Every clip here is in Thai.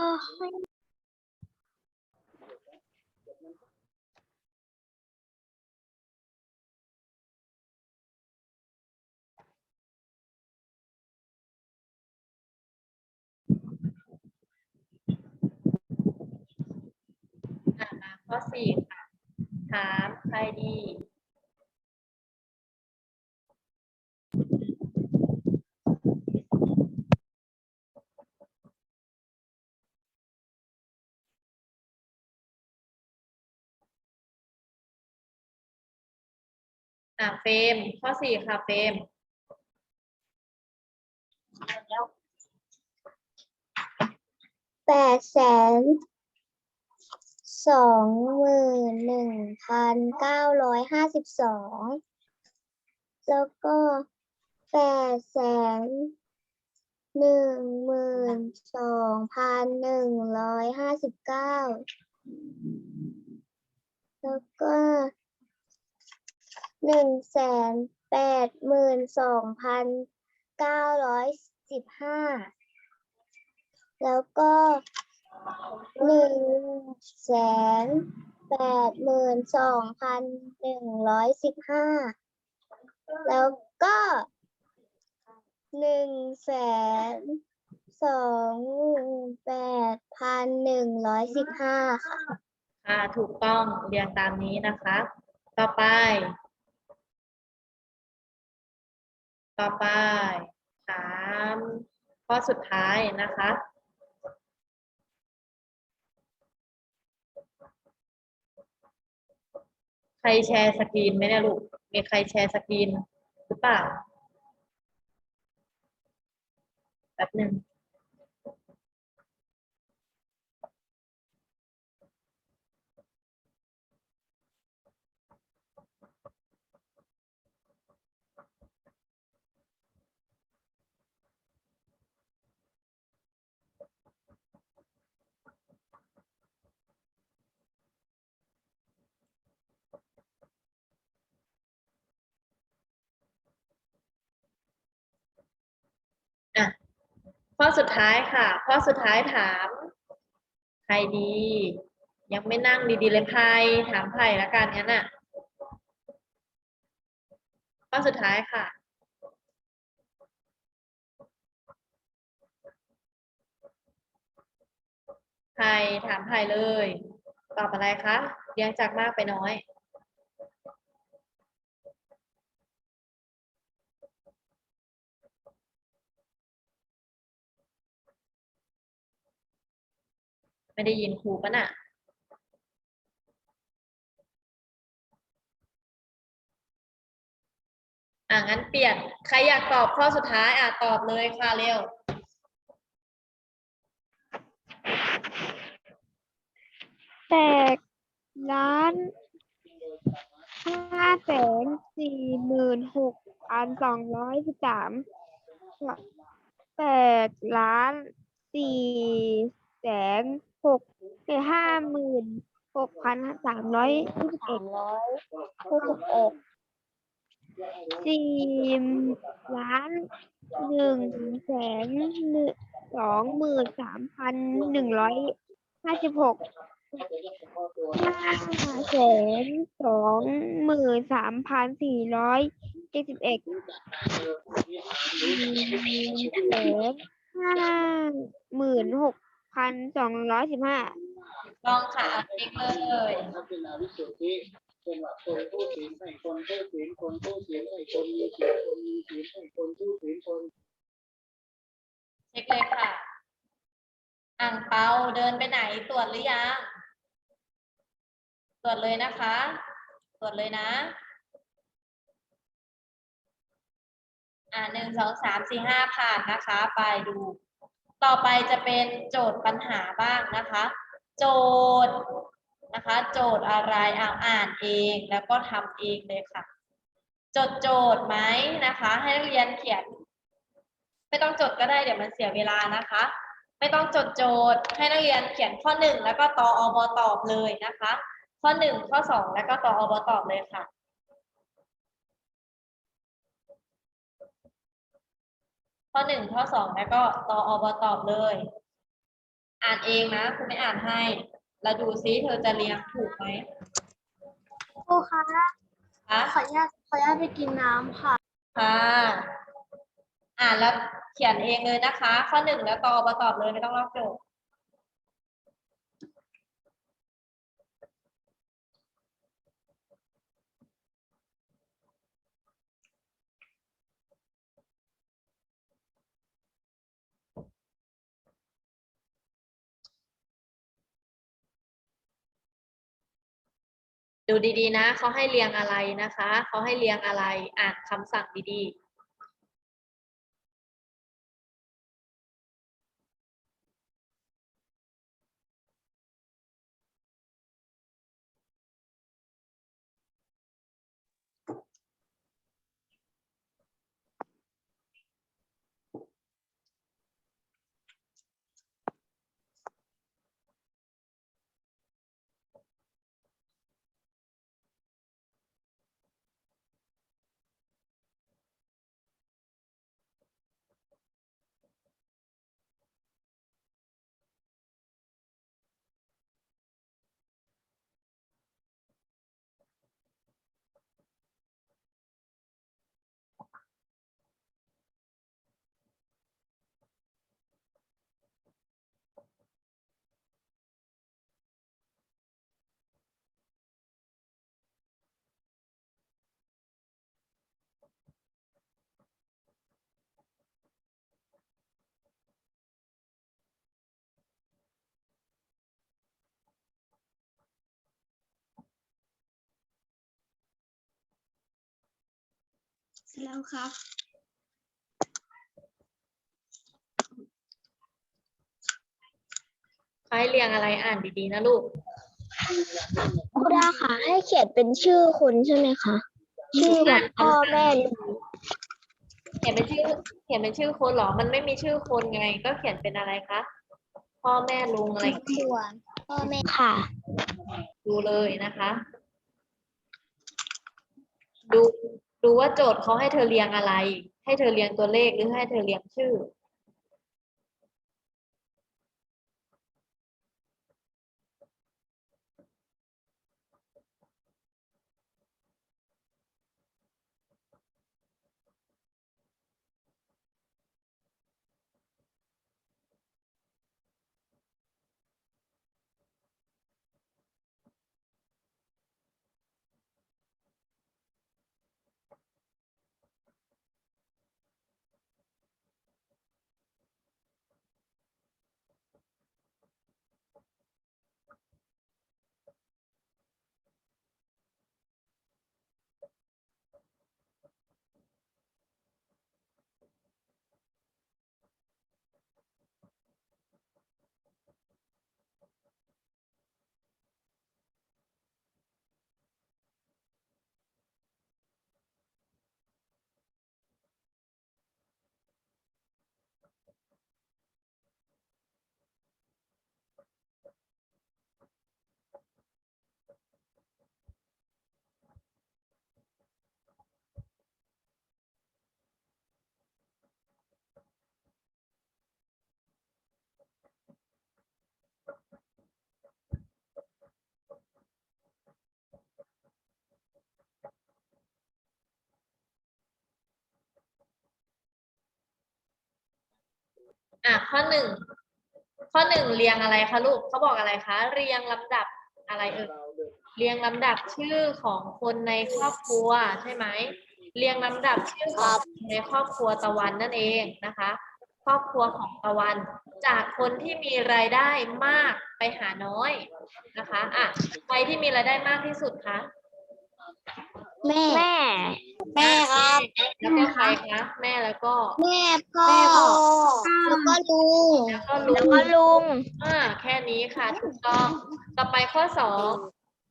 อะมาข้อสี่ค่ะ ถามใครดี อะเฟมข้อสี่ค่ะเฟมแปดแสนสองหมื่นหนึ่งพันเก้าร้อยห้าสิบสองแล้วก็แปดแสนหนึ่งหมื่นสองพันหนึ่งร้อยห้าสิบเก้าแล้วก็ หนึ่งแสนแปดหมื่นสองพันเก้าร้อยสิบห้าแล้วก็หนึ่งแสนแปดหมื่นสองพันหนึ่งร้อยสิบห้าแล้วก็หนึ่งแสนสองแปดพันหนึ่งร้อยสิบห้าค่ะ ค่ะ ถูกต้องเรียงตามนี้นะคะ ต่อไป ต่อไปถามข้อสุดท้ายนะคะ ใครแชร์สกรีนไหมเนี่ยลูก มีใครแชร์สกรีนหรือเปล่าแป๊บหนึ่ง ข้อสุดท้ายค่ะ ข้อสุดท้ายถามใครดี ยังไม่นั่งดีๆเลยไพถามไผ่ละกันงั้นอะ ข้อสุดท้ายค่ะไผ่ถามไผ่เลย ตอบอะไรคะเรียงจากมากไปน้อย ไม่ได้ยินครูปะน่ะอะงั้นเปลี่ยน ใครอยากตอบข้อสุดท้าย อะตอบเลยค่ะเร็วแปดล้านห้าแสนสี่หมื่นหกพันสองร้อยสิบสามแปดล้านสี่ นหกห้าหมื่นหกพันสามร้อยยี่สิบเอ็ดร้อยหกสิบเอ็ดสี่ล้านหนึ่งแสนหนึ่งสองหมื่นสามพันหนึ่งร้อยห้าสิบหกห้าแสนสองหมื่นสามพันสี่ร้อยเจ็ดสิบเอ็ดแสนห้าหมื่นหก พันสองร้อยสิบห้าลองค่ะติ๊กเลยนักเป็นอวิสุทธิเป็นว่าคนผู้ศีลให้คนผู้ศีลคนผู้ศีลให้คนมีศีลคนมีศีลให้คนผู้ศีลคนเช็คเลยค่ะ อ่างเปาเดินไปไหนตรวจหรือยัง ตรวจเลยนะคะ ตรวจเลยนะ อ่าหนึ่งสองสามสี่ห้าผ่านนะคะ ไปดู ต่อไปจะเป็นโจทย์ปัญหาบ้างนะคะ โจทย์นะคะ โจทย์อะไรอ่าอ่านเองแล้วก็ทำเองเลยค่ะ จดโจทย์ไหมนะคะ ให้นักเรียนเขียน ไม่ต้องจดก็ได้เดี๋ยวมันเสียเวลานะคะ ไม่ต้องจดโจทย์ให้นักเรียนเขียนข้อหนึ่งแล้วก็ตออบตอบเลยนะคะ ข้อหนึ่งข้อสองแล้วก็ตออบตอบเลยค่ะ ข้อหนึ่งข้อสองแล้วก็ตออบตอบเลย อ่านเองนะคุณไม่อ่านให้ แล้วดูซิเธอจะเรียงถูกไหมครูคะคะขออนุญาตขออนุญาตไปกินน้ำค่ะ ค่ะ อ่านแล้วเขียนเองเลยนะคะ ข้อหนึ่งแล้วตอบมาตอบเลยไม่ต้องลอกโจทย์ ดูดีๆนะเขาให้เรียงอะไรนะคะเขาให้เรียงอะไรอ่านคำสั่งดีๆ เสร็จแล้วครับเขาให้เรียงอะไรอ่านดีๆนะลูกครูดาค่ะ ให้เขียนเป็นชื่อคนใช่ไหมคะ ชื่อแบบพ่อแม่ลุงเขียนเป็นชื่อ เขียนเป็นชื่อคนเหรอ มันไม่มีชื่อคนไง ก็เขียนเป็นอะไรคะ พ่อแม่ลุงอะไรส่วนพ่อแม่ค่ะ ดูเลยนะคะ ดู ดูว่าโจทย์เขาให้เธอเรียงอะไร ให้เธอเรียงตัวเลขหรือให้เธอเรียงชื่อ อะข้อหนึ่งข้อหนึ่งเรียงอะไรคะลูกเขาบอกอะไรคะ เรียงลำดับอะไรเอ่ยเรียงลำดับชื่อของคนในครอบครัวใช่ไหมเรียงลำดับชื่อของคนในครอบครัวตะวันนั่นเองนะคะ ครอบครัวของตะวัน จากคนที่มีรายได้มากไปหาน้อยนะคะอะใครที่มีรายได้มากที่สุดคะ แม่ แม่ แม่ครับ แล้วก็ใครคะแม่แล้วก็แม่พ่อ แล้วก็ลุงแล้วก็ลุแล้วงก็ลุง อ่าแค่นี้ค่ะถูกต้อง ต่อไปข้อสอง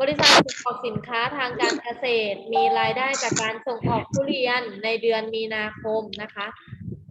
บริษัทส่งออกสินค้าทางการเกษตร มีรายได้จากการส่งออกทุเรียนในเดือนมีนาคมนะคะ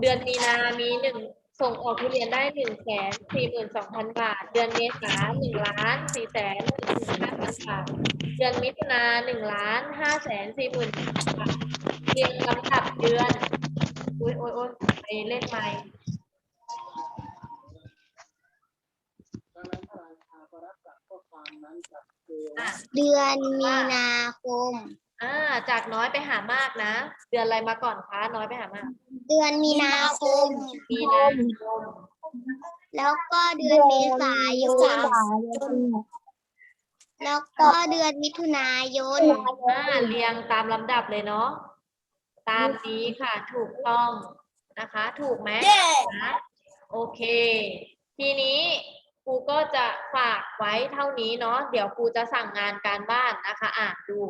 เดือนมีนามีหนึ่ง ส่งออกทุเรียนได้หนึ่งแสนสี่หมื่นสองพันบาท เดือนเมษาหนึ่งล้านสี่แสนหนึ่งหมื่นห้าพันบาท เดือนมิถุนาหนึ่งล้านห้าแสนสี่หมื่นบาทเรียงลำดับเดือน โอ้ยโอ้ยโอ้ยไปเลขใหม่ามนั้นจับคืออะเดือนมีนาคม อ่า จากน้อยไปหามากนะ เดือนอะไรมาก่อนคะ น้อยไปหามาก เดือนมีนาคม มีนาคม แล้วก็เดือนเมษายน แล้วก็เดือนมิถุนายน อ่า เรียงตามลำดับเลยเนาะ ตามนี้ค่ะ ถูกต้องนะคะ ถูกไหมนะโอเค ทีนี้ครูก็จะฝากไว้เท่านี้เนาะ เดี๋ยวครูจะสั่งงานการบ้านนะคะ อ่านดู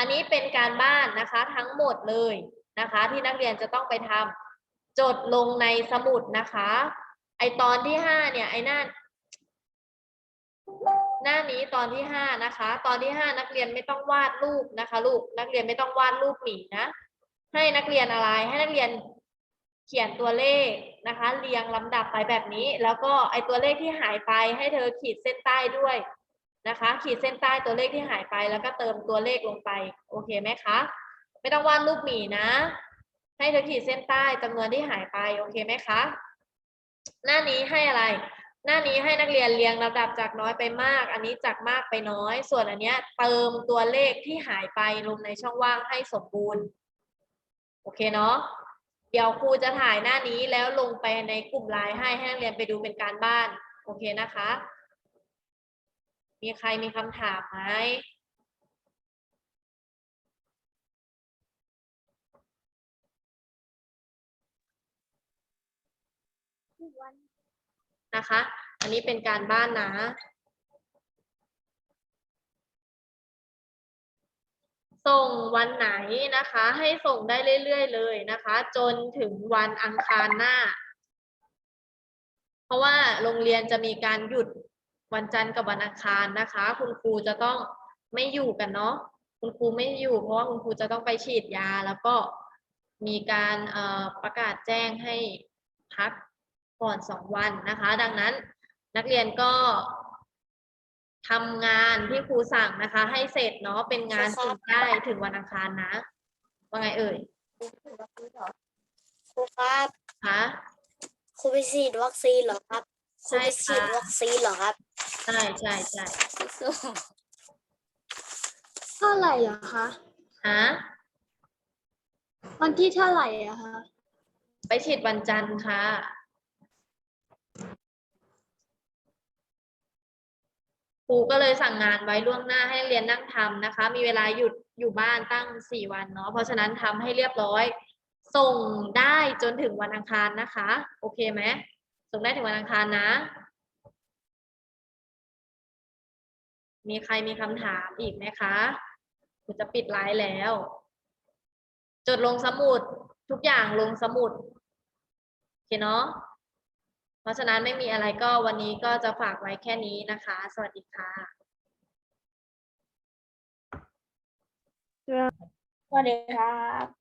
อันนี้เป็นการบ้านนะคะทั้งหมดเลยนะคะ ที่นักเรียนจะต้องไปทำจดลงในสมุดนะคะ ไอตอนที่ห้าเนี่ยไอหน้าหน้านี้ตอนที่ห้านะคะ ตอนที่ห้านักเรียนไม่ต้องวาดรูปนะคะ ลูกนักเรียนไม่ต้องวาดรูปหมีนะให้นักเรียนอะไรให้นักเรียนเขียนตัวเลขนะคะ เรียงลำดับไปแบบนี้ แล้วก็ไอตัวเลขที่หายไปให้เธอขีดเส้นใต้ด้วย นะคะ ขีดเส้นใต้ตัวเลขที่หายไปแล้วก็เติมตัวเลขลงไปโอเคไหมคะ ไม่ต้องวาดรูปหมีนะ ให้เธอขีดเส้นใต้จำนวนที่หายไปโอเคไหมคะหน้านี้ให้อะไร หน้านี้ให้นักเรียนเรียงลำดับจากน้อยไปมาก อันนี้จากมากไปน้อย ส่วนอันเนี้ยเติมตัวเลขที่หายไปลงในช่องว่างให้สมบูรณ์โอเคเนาะเดี๋ยวครูจะถ่ายหน้านี้แล้วลงไปในกลุ่มไลน์ให้ให้นักเรียนไปดูเป็นการบ้าน โอเคนะคะ มีใครมีคำถามไหมนะคะ อันนี้เป็นการบ้านนะ ส่งวันไหนนะคะ ให้ส่งได้เรื่อยๆเลยนะคะ จนถึงวันอังคารหน้า เพราะว่าโรงเรียนจะมีการหยุด วันจันทร์กับวันอังคารนะคะ คุณครูจะต้องไม่อยู่กันเนาะคุณครูไม่อยู่ เพราะว่าคุณครูจะต้องไปฉีดยา แล้วก็มีการเอ่อประกาศแจ้งให้พักก่อนสองวันนะคะ ดังนั้นนักเรียนก็ทำงานที่ครูสั่งนะคะ ให้เสร็จเนาะเป็นงานส่งได้ถึงวันอังคารนะ ว่าไงเอ่ยครูครับคะครูไปฉีดวัคซีนเหรอครับครูไป ใช่ฉีดค่ะวัคซีนเหรอครับใช่ใช่ใช่เท่าไหร่อะคะฮะวันที่เท่าไหร่อะคะไปฉีดวันจันทร์ค่ะ ครูก็เลยสั่งงานไว้ล่วงหน้าให้นักเรียนนั่งทำนะคะ มีเวลาหยุดอยู่บ้านตั้งสี่วันเนาะ เพราะฉะนั้นทำให้เรียบร้อย ส่งได้จนถึงวันอังคารนะคะ โอเคไหม ส่งได้ถึงวันอังคารนะ มีใครมีคำถามอีกไหมคะครูจะปิดไลฟ์แล้ว จดลงสมุดทุกอย่างลงสมุดโอเคเนาะเพราะฉะนั้นไม่มีอะไรก็วันนี้ก็จะฝากไว้แค่นี้นะคะ สวัสดีค่ะสวัสดีครับ